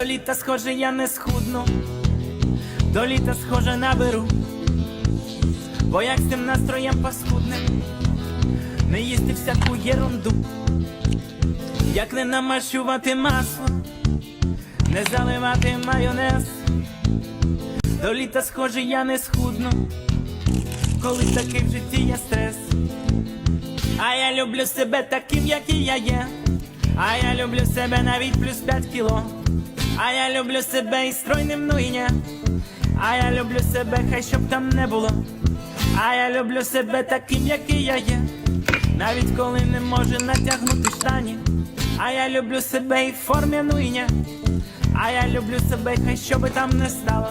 До літа схоже, я не схудну, до літа схоже наберу, бо як з тим настроєм паскудним, не їсти всяку єрунду, як не намащувати масло, не заливати майонез, до літа схоже, я не схудну, коли такий в житті є стрес. А я люблю себе таким, який я є. А я люблю себе навіть плюс 5 кіло. А я люблю себе і стройним, ну і ні. А я люблю себе, хай щоб там не було. А я люблю себе таким, який я є. Навіть коли не можу натягнути штані. А я люблю себе і в формі, ну і ні. А я люблю себе, хай що би там не стало.